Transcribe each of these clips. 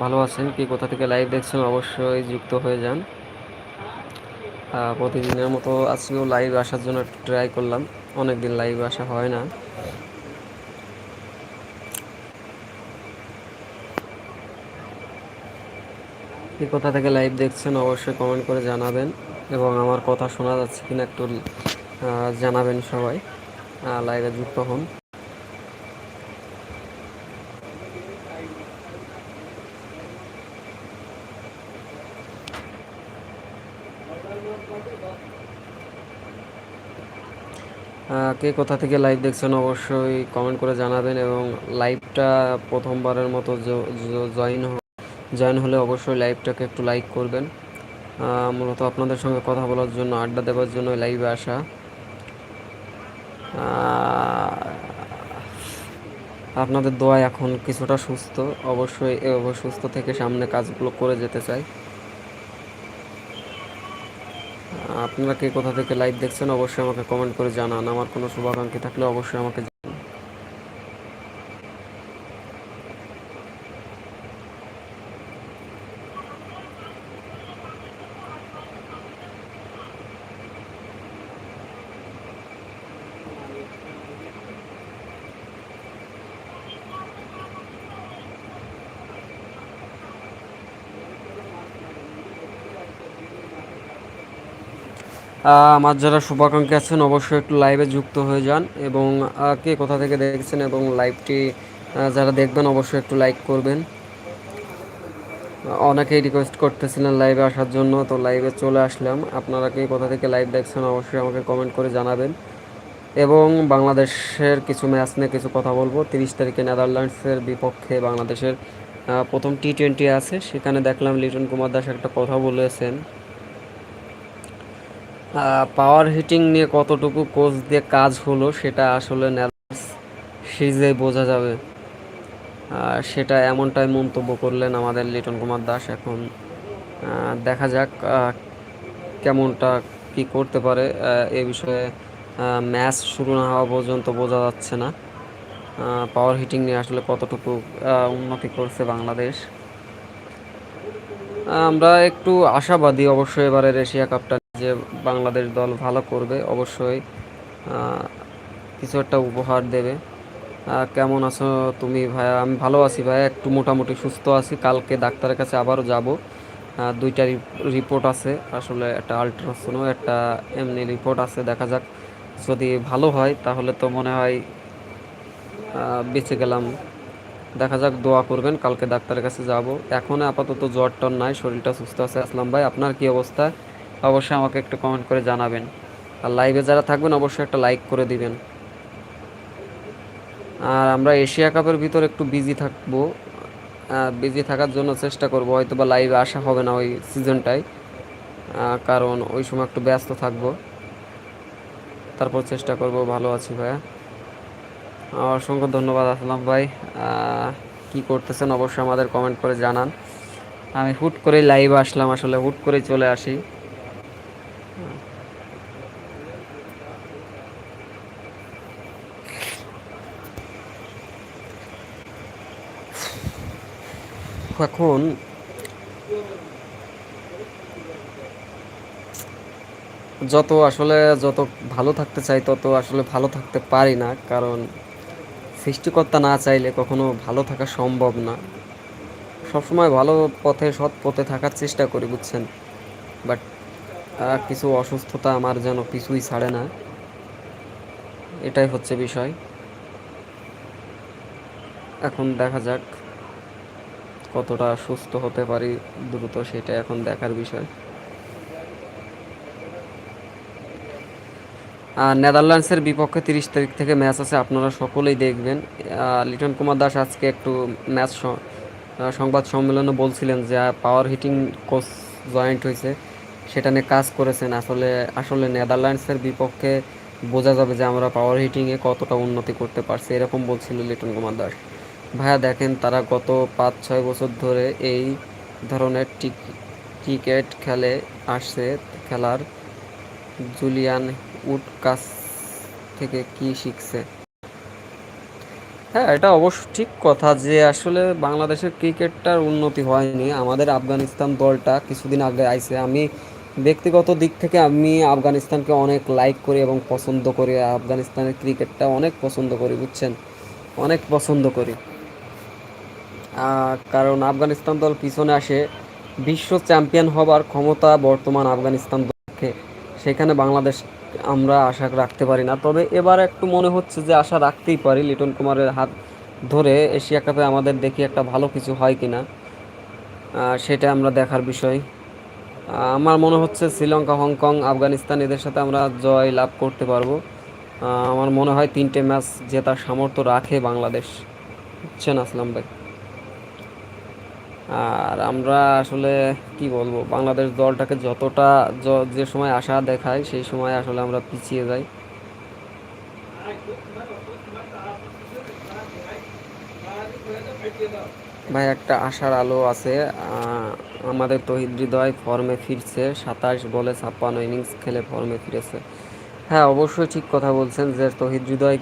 ভালো আছেন? কি কোথা থেকে লাইভ দেখছেন অবশ্যই যুক্ত হয়ে যান। প্রতিদিনের মতো আজকেও লাইভ আসার জন্য ট্রাই করলাম। অনেক দিন লাইভ আসা হয় না। কি কোথা থেকে লাইভ দেখছেন অবশ্যই কমেন্ট করে জানাবেন এবং আমার কথা শোনা যাচ্ছে কিনা একটু জানাবেন সবাই। লাইভে যুক্ত হন। কে কোথা থেকে লাইভ দেখছেন অবশ্যই কমেন্ট করে জানাবেন এবং লাইভটা প্রথমবারের মতো জয়েন জয়েন হলে অবশ্যই লাইভটাকে একটু লাইক করবেন। মূলত আপনাদের সঙ্গে কথা বলার জন্য, আড্ডা দেওয়ার জন্য লাইভে আসা। আপনাদের দোয়া এখন কিছুটা সুস্থ, অবশ্যই সুস্থ থেকে সামনে কাজগুলো করে যেতে চাই। আপনারা কে কোথা থেকে লাইভ দেখছেন, অবশ্যই আমাকে কমেন্ট করে জানান। আমার কোনো শুভাকাঙ্ক্ষী থাকলে অবশ্যই আমাকে আমার যারা শুভাকাঙ্ক্ষী আছেন, অবশ্যই একটু লাইভে যুক্ত হয়ে যান এবং কে কোথা থেকে দেখছেন এবং লাইভটি যারা দেখবেন, অবশ্যই একটু লাইক করবেন। অনেকেই রিকোয়েস্ট করতেছিলেন লাইভে আসার জন্য, তো লাইভে চলে আসলাম। আপনারা কে কোথা থেকে লাইভ দেখছেন, অবশ্যই আমাকে কমেন্ট করে জানাবেন। এবং বাংলাদেশের কিছু ম্যাচ নিয়ে কিছু কথা বলব। তিরিশ তারিখে নেদারল্যান্ডসের বিপক্ষে বাংলাদেশের প্রথম টি টোয়েন্টি আছে। সেখানে দেখলাম লিটন কুমার দাস একটা কথা বলেছেন। পাওয়ার হিটিং নিয়ে কতটুকু কোচ দিয়ে কাজ হলো সেটা আসলে সিরিজেই বোঝা যাবে। সেটা এমনটাই মন্তব্য করলেন আমাদের লিটন কুমার দাস এখন। দেখা যাক কেমনটা কি করতে পারে। এ বিষয়ে ম্যাচ শুরু না হওয়া পর্যন্ত বোঝা যাচ্ছে না। পাওয়ার হিটিং নিয়ে আসলে কতটুকু উন্নতি করছে বাংলাদেশ। আমরা একটু আশাবাদী অবশ্যই এবারের এশিয়া কাপটা যে বাংলাদেশ দল ভালো করবে, অবশ্যই কিছু একটা উপহার দেবে। কেমন আছো তুমি ভাইয়া? আমি ভালো আছি ভাইয়া, একটু মোটামুটি সুস্থ আছি। কালকে ডাক্তারের কাছে আবারও যাব। দুইটা রিপোর্ট আছে, আসলে একটা আলট্রাসাউন্ডও একটা এমনি রিপোর্ট আছে, দেখা যাক। যদি ভালো হয়, তাহলে তো মনে হয় বেঁচে গেলাম। দেখা যাক, দোয়া করবেন, কালকে ডাক্তারের কাছে যাব। এখন আপাতত জ্বর টর নাই, শরীরটা সুস্থ আছে। আসলাম ভাই, আপনার কি অবস্থা? অবশ্যই আমাকে একটু কমেন্ট করে জানাবেন। আর লাইভে যারা থাকবেন, অবশ্যই একটা লাইক করে দিবেন। আর আমরা এশিয়া কাপের ভিতর একটু বিজি থাকব। বিজি থাকার জন্য চেষ্টা করব। হয়তো বা লাইভে আসা হবে না ওই সিজনটায় কারণ ওই সময় একটু ব্যস্ত থাকব। তারপর চেষ্টা করব। ভালো আছি ভাইয়া। অসংখ্য ধন্যবাদ আসলাম ভাই। কি করতেছেন অবশ্যই আমাদের কমেন্ট করে জানান। আমি হুট করে লাইভ আসলাম। আসলে হুট করে চলে আসি। এখন যত আসলে যত ভালো থাকতে চাই, তত আসলে ভালো থাকতে পারি না। কারণ সৃষ্টিকর্তা না চাইলে কখনো ভালো থাকা সম্ভব না। সবসময় ভালো পথে, সৎ পথে থাকার চেষ্টা করি, বুঝছেন? বাট কিছু অসুস্থতা আমার যেন পিছুই ছাড়ে না। এটাই হচ্ছে বিষয়। এখন দেখা যাক কতটা সুস্থ হতে পারি দ্রুত সেটা এখন দেখার বিষয়। আর নেদারল্যান্ডসের বিপক্ষে তিরিশ তারিখ থেকে ম্যাচ আছে, আপনারা সকলেই দেখবেন। লিটন কুমার দাস আজকে একটু ম্যাচ সংবাদ সম্মেলনে বলছিলেন যে পাওয়ার হিটিং কোচ জয়েন্ট হয়েছে সেটা নিয়ে কাজ করেছেন। আসলে আসলে নেদারল্যান্ডসের বিপক্ষে বোঝা যাবে যে আমরা পাওয়ার হিটিংয়ে কতটা উন্নতি করতে পারছি, এরকম বলছিল লিটন কুমার দাস। ভাইয়া, দেখেন তারা গত পাঁচ ছয় বছর ধরে এই ধরনের ক্রিকেট খেলে আসছে, খেলার জুলিয়ান উড কাছ থেকে কি শিখছে? হ্যাঁ এটা অবশ্য ঠিক কথা যে আসলে বাংলাদেশের ক্রিকেটটার উন্নতি হয়নি। আমাদের আফগানিস্তান দলটা কিছুদিন আগে আইছে। আমি ব্যক্তিগত দিক থেকে আমি আফগানিস্তানকে অনেক লাইক করি এবং পছন্দ করি। আফগানিস্তানের ক্রিকেটটা অনেক পছন্দ করি, বুঝছেন? অনেক পছন্দ করি। কারণ আফগানিস্তান দল পিছনে আসে। বিশ্ব চ্যাম্পিয়ন হবার ক্ষমতা বর্তমান আফগানিস্তান দলকে। সেখানে বাংলাদেশ আমরা আশা রাখতে পারি না। তবে এবার একটু মনে হচ্ছে যে আশা রাখতেই পারি লিটন কুমারের হাত ধরে এশিয়া কাপে আমাদের দেখি একটা ভালো কিছু হয় কি না সেটা আমরা দেখার বিষয়। আমার মনে হচ্ছে শ্রীলঙ্কা, হংকং, আফগানিস্তান এদের সাথে আমরা জয় লাভ করতে পারব। আমার মনে হয় তিনটে ম্যাচ জেতার সামর্থ্য রাখে বাংলাদেশ। বুঝছেন, আসলাম ভাই? আর আমরা আসলে কি বলব, বাংলাদেশ দলটাকে যতটা যে সময় আশা দেখায়, সেই সময় আসলে আমরা পিছিয়ে যাই। ভাই, একটা আশার আলো আছে। আমাদের তহিদ হৃদয় ফর্মে ফিরছে। সাতাশ বলে ছাপ্পান্ন ইনিংস খেলে ফর্মে ফিরেছে। হ্যাঁ অবশ্যই ঠিক কথা বলছেন যে তহিদ হৃদয়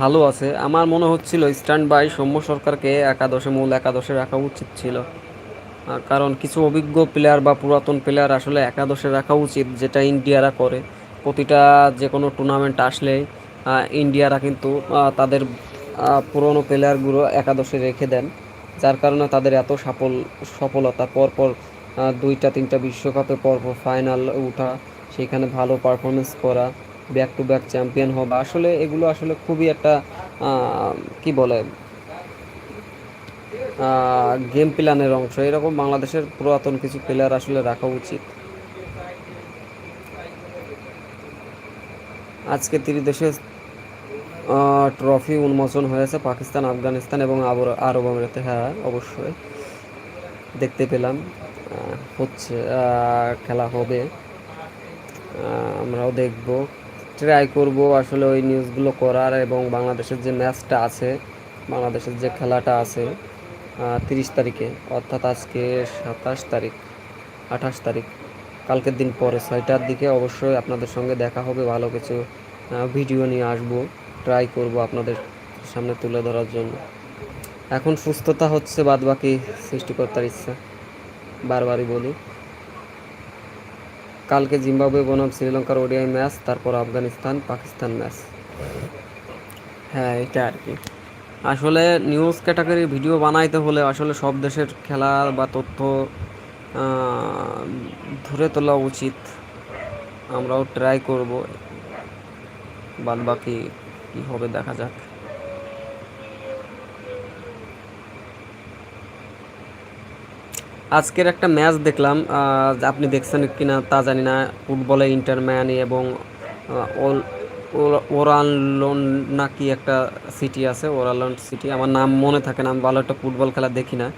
ভালো আছে। আমার মনে হচ্ছিল স্ট্যান্ড বাই সৌম্য সরকারকে একাদশে মূল একাদশে রাখা উচিত ছিল। কারণ কিছু অভিজ্ঞ প্লেয়ার বা পুরাতন প্লেয়ার আসলে একাদশে রাখা উচিত, যেটা ইন্ডিয়ারা করে। প্রতিটা যে কোনো টুর্নামেন্ট আসলে ইন্ডিয়ারা কিন্তু তাদের পুরনো প্লেয়ারগুলো একাদশে রেখে দেন। যার কারণে তাদের এত সফল, সফলতা। পরপর দুইটা, তিনটা বিশ্বকাপে পরপর ফাইনাল ওঠা সেখানে ভালো পারফরমেন্স করা। ব্যাক টু ব্যাক চ্যাম্পিয়ন হবা। আসলে এগুলো আসলে খুবই একটা কি বলে গেম প্ল্যানের অংশ। এরকম বাংলাদেশের পুরাতন কিছু প্লেয়ার আসলে রাখা উচিত। আজকে ত্রিদেশীয় ট্রফি উন্মোচন হয়েছে পাকিস্তান, আফগানিস্তান এবং আরব আমিরাতে। হ্যাঁ অবশ্যই। দেখতে পেলাম হচ্ছে খেলা হবে। আমরাও দেখব। ট্রাই করব আসলে ওই নিউজগুলো করার এবং বাংলাদেশের যে ম্যাচটা আছে, বাংলাদেশের যে খেলাটা আছে তিরিশ তারিখে, অর্থাৎ আজকে সাতাশ তারিখ, আঠাশ তারিখ, কালকের দিন পরে ছয়টার দিকে অবশ্যই আপনাদের সঙ্গে দেখা হবে, ভালো কিছু ভিডিও নিয়ে আসব ট্রাই করব আপনাদের সামনে তুলে ধরার জন্য। এখন সুস্থতা হচ্ছে, বাদবাকি সৃষ্টিকর্তার ইচ্ছা, বারবারই বলি। কালকে জিম্বাবুয়ে বনাম শ্রীলঙ্কার ওডিআই ম্যাচ তারপর আফগানিস্তান পাকিস্তান ম্যাচ। হ্যাঁ এটা আর কি। আসলে নিউজ ক্যাটাগরির ভিডিও বানাইতে হলে আসলে সব দেশের খেলা বা তথ্য ধরে তোলা উচিত। আমরাও ট্রাই করব। বাদ বাকি কী হবে দেখা যাক। আজকের একটা ম্যাচ দেখলাম আপনি দেখছেন কি না তা জানি না। ফুটবলে ইন্টার মায়ামি এবং আহ, ওল- ওরা- ওরানলন নাকি একটা সিটি আছে ওরালন সিটি। আমার নাম মনে থাকে না আমি ভালো একটা ফুটবল খেলা দেখি না।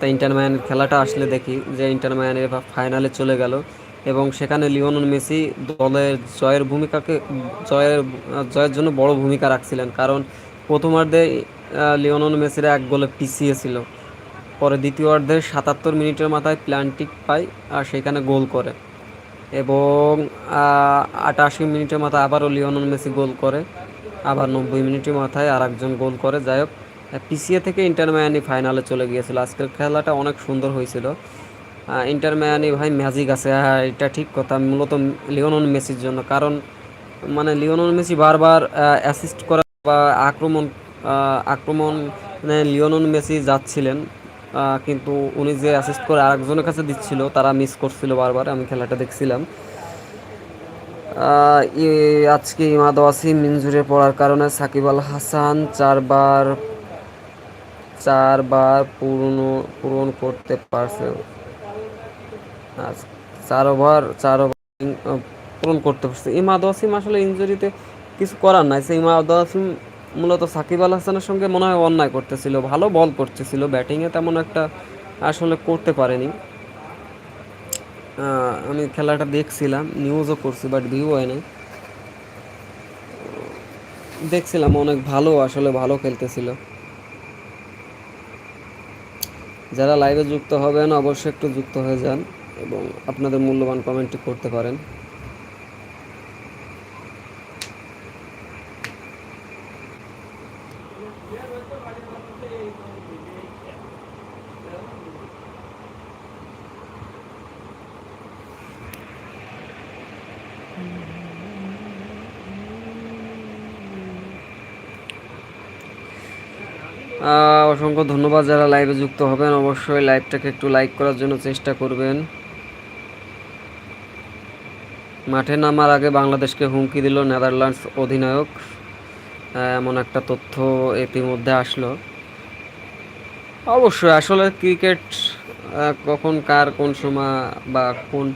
তাই ইন্টার মায়ামির খেলাটা আসলে দেখি যে ইন্টার মায়ামি ফাইনালে চলে গেল এবং সেখানে লিওনেল মেসি দলের জয়ের ভূমিকাকে জয়ের জয়ের জন্য বড় ভূমিকা রাখছিলেন। কারণ প্রথমার্ধে আহ, লিওনেল মেসিরা এক গোলে পিছিয়ে ছিল। পরে দ্বিতীয় দ্বিতীয়ার্ধের সাতাত্তর মিনিটের মাথায় প্ল্যান্টিক পায় আর সেখানে গোল করে। এবং আটাশি মিনিটের মাথায় আবারও লিওনেল মেসি গোল করে। আবার নব্বই মিনিটের মাথায় আর একজন গোল করে। যাই হোক পিসিএ থেকে ইন্টার মায়ানি ফাইনালে চলে গিয়েছিল। আজকের খেলাটা অনেক সুন্দর হয়েছিল। ইন্টার মায়ানি ভাই ম্যাজিক আছে। হ্যাঁ এটা ঠিক কথা, মূলত লিওনন মেসির জন্য। কারণ মানে লিওনন মেসি বারবার অ্যাসিস্ট করা বা আক্রমণ আক্রমণ লিওনেল মেসি যাচ্ছিলেন। কিন্তু উনি যে অ্যাসিস্ট করে আরেকজনের কাছে দিচ্ছিল, তারা মিস করছিল বারবার, আমি খেলাটা দেখছিলাম। আজকে ইমাদ ওয়াসিম ইনজুরি পড়ার কারণে সাকিব আল হাসান চারবার চারবার পূর্ণ, পূরণ করতে পারছে। চার ওভার চার ওভার পূরণ করতে পারছে। ইমাদ ওয়াসিম আসলে ইনজুরিতে কিছু করার নাই। সে ইমাদ ওয়াসিম মূলত সাকিব আল হাসানের সঙ্গে মনে হয় অন্যায় করতেছিল, ভালো বল করতেছিল ব্যাটিংয়ে তেমন একটা আসলে করতে পারেনি। আমি খেলাটা দেখছিলাম নিউজও করছি বাট ভিউ হয় নাই। দেখছিলাম, অনেক ভালো, আসলে ভালো খেলতেছিল। যারা লাইভে যুক্ত হবেন, অবশ্যই একটু যুক্ত হয়ে যান এবং আপনাদের মূল্যবান কমেন্টটি করতে পারেন। অসংখ্য ধন্যবাদ যারা লাইভে যুক্ত হবেন। অবশ্যই লাইভটাকে একটু লাইক করার জন্য চেষ্টা করবেন। মাঠে নামার আগে বাংলাদেশকে হুমকি দিল নেদারল্যান্ডস অধিনায়ক। এমন একটা তথ্য ইতিমধ্যে আসলো। অবশ্যই আসলে ক্রিকেট কখন, কার, কোন সময় বা কোন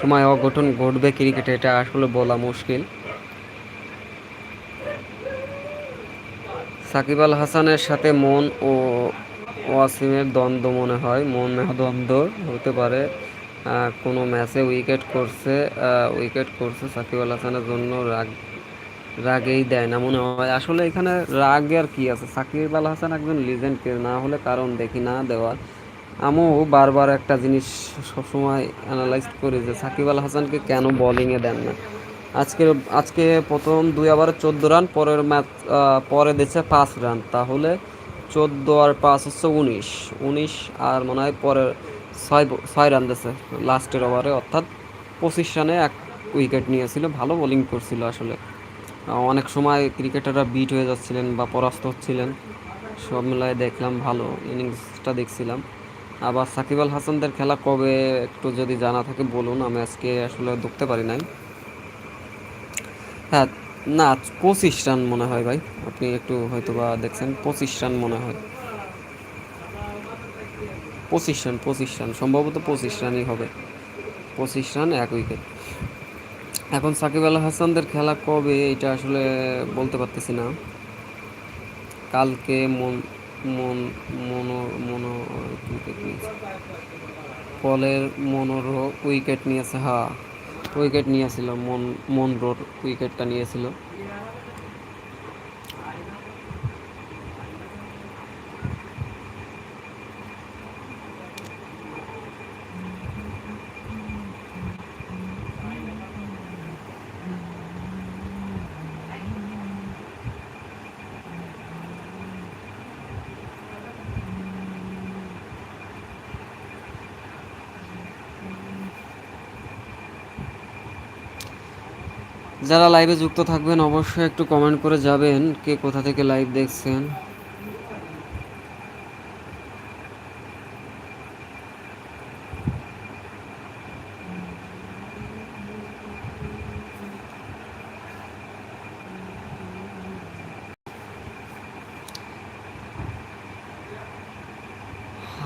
সময় অঘটন ঘটবে ক্রিকেটে এটা আসলে বলা মুশকিল। সাকিব আল হাসানের সাথে মন ও ওয়াসিমের দ্বন্দ্ব মনে হয়, মন দ্বন্দ্ব হতে পারে। কোনো ম্যাচে উইকেট করছে উইকেট করছে সাকিব আল হাসানের জন্য রাগ, রাগেই দেয় না মনে হয়। আসলে এখানে রাগ আর কি আছে? সাকিব আল হাসান একজন লিজেন্ডকে না হলে কারণ দেখি না দেওয়ার। আমিও বারবার একটা জিনিস সবসময় অ্যানালাইজ করি যে সাকিব আল হাসানকে কেন বোলিংয়ে দেন না। আজকে আজকে প্রথম দুই ওভারে চোদ্দ রান, পরের ম্যাচ পরে দিচ্ছে পাঁচ রান। তাহলে চোদ্দ আর পাঁচ হচ্ছে উনিশ। উনিশ আর মনে হয় পরের ছয় ছয় রান দিচ্ছে লাস্টের ওভারে। অর্থাৎ পঁচিশ রানে এক উইকেট নিয়েছিল, ভালো বোলিং করছিল আসলে। অনেক সময় ক্রিকেটাররা বিট হয়ে যাচ্ছিলেন বা পরাস্ত হচ্ছিলেন। সব মিলায় দেখলাম ভালো ইনিংসটা দেখছিলাম। আবার সাকিব আল হাসানদের খেলা কবে, একটু যদি জানা থাকে বলুন, আমি আজকে আসলে দেখতে পারি নাই। হ্যাঁ না, পঁচিশ রান মনে হয় ভাই, আপনি একটু হয়তো বা দেখছেন, পঁচিশ রান মনে হয়। পঁচিশ রান পঁচিশ রান, সম্ভবত পঁচিশ রানই হবে। পঁচিশ রান, এক উইকেট। এখন সাকিব আল হাসানদের খেলা কবে, এটা আসলে বলতে পারতেছি না। কালকে মন মন মনো মনো পলের মনোরো উইকেট নিয়েছে হ্যাঁ উইকেট নিয়েছিল মন মনরোর উইকেটটা নিয়েছিল। যারা লাইভে যুক্ত থাকবেন, অবশ্যই একটু কমেন্ট করে যাবেন কে কোথা থেকে লাইভ দেখছেন।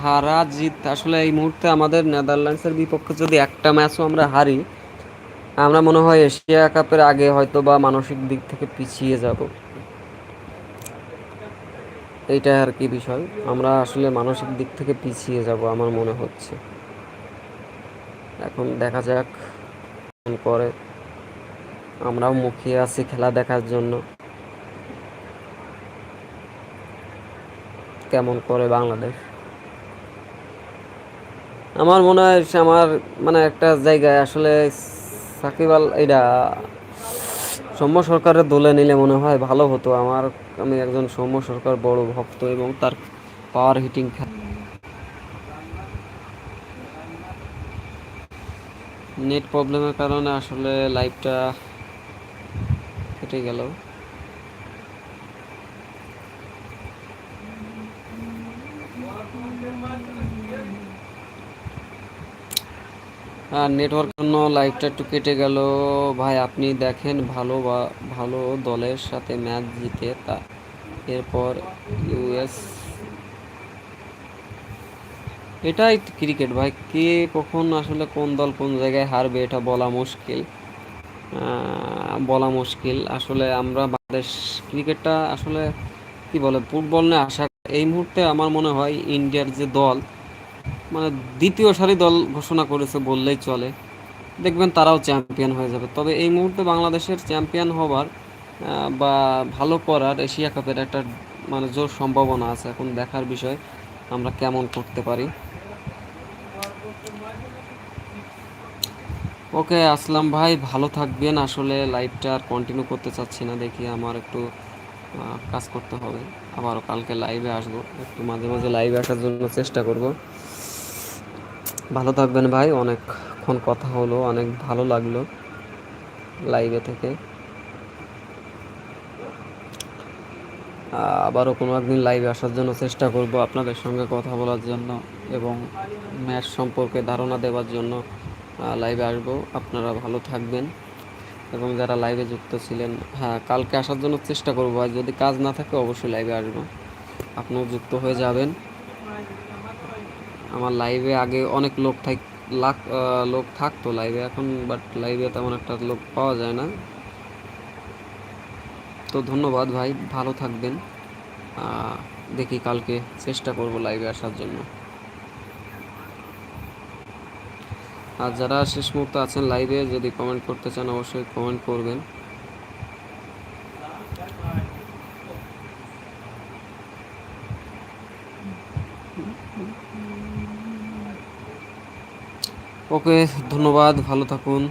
হারা জিত আসলে এই মুহূর্তে আমাদের নেদারল্যান্ডসের বিপক্ষে যদি একটা ম্যাচও আমরা হারি আমরা মনে হয় এশিয়া কাপের আগে হয়তো বা মানসিক দিক থেকে পিছিয়ে যাব। এইটাই আর কি বিষয়। আমরা আসলে মানসিক দিক থেকে পিছিয়ে যাব আমার মনে হচ্ছে। এখন দেখা যাক করে। আমরাও মুখিয়ে আছি খেলা দেখার জন্য। কেমন করে বাংলাদেশ? আমার মনে হয় আমার মানে একটা জায়গায় আসলে সাকিব আল এটা সৌম্য সরকারের দলে নিলে মনে হয় ভালো হতো। আমার, আমি একজন সৌম্য সরকার বড় ভক্ত এবং তার পাওয়ার হিটিং নেট প্রবলেমের কারণে আসলে লাইভটা কেটে গেল আর নেটওয়ার্ক জন্য লাইভটা একটু কেটে গেল। ভাই, আপনি দেখেন ভালো বা, ভালো দলের সাথে ম্যাচ জিতে তা। এরপর ইউএস এটাই ক্রিকেট ভাই, কে কখন আসলে কোন দল কোন জায়গায় হারবে এটা বলা মুশকিল। বলা মুশকিল। আসলে আমরা বাংলাদেশ ক্রিকেটটা আসলে কি বলে ফুটবল নিয়ে আশা, এই মুহূর্তে আমার মনে হয় ইন্ডিয়ার যে দল মানে দ্বিতীয় সারি দল ঘোষণা করেছে বললেই চলে। দেখবেন তারাও চ্যাম্পিয়ন হয়ে যাবে। তবে এই মুহূর্তে বাংলাদেশের চ্যাম্পিয়ন হবার বা ভালো করার এশিয়া কাপের একটা মানে জোর সম্ভাবনা আছে। এখন দেখার বিষয় আমরা কেমন করতে পারি। ওকে, আসলাম ভাই, ভালো থাকবেন। আসলে লাইভটা আর কন্টিনিউ করতে চাচ্ছি না। দেখি আমার একটু কাজ করতে হবে। আবারও কালকে লাইভে আসব। একটু মাঝে মাঝে লাইভে আসার জন্য চেষ্টা করব। ভালো থাকবেন ভাই, অনেকক্ষণ কথা হলো, অনেক ভালো লাগল লাইভে থেকে। আবারও কোনো একদিন লাইভে আসার জন্য চেষ্টা করব আপনাদের সঙ্গে কথা বলার জন্য এবং ম্যাচ সম্পর্কে ধারণা দেওয়ার জন্য লাইভে আসব। আপনারা ভালো থাকবেন এবং যারা লাইভে যুক্ত ছিলেন হ্যাঁ কালকে আসার জন্য চেষ্টা করব আর যদি কাজ না থাকে, অবশ্যই লাইভে আসব। আপনিও যুক্ত হয়ে যাবেন। আমার লাইভে আগে অনেক লোক থাক, লাখ লোক থাকতো লাইভে এখন বাট লাইভে তেমন একটা লোক পাওয়া যায় না। তো ধন্যবাদ ভাই, ভালো থাকবেন। দেখি কালকে চেষ্টা করব লাইভে আসার জন্য। আর যারা শেষ মুহূর্তে আছেন লাইভে যদি কমেন্ট করতে চান, অবশ্যই কমেন্ট করবেন। ওকে ধন্যবাদ ভালো থাকুন।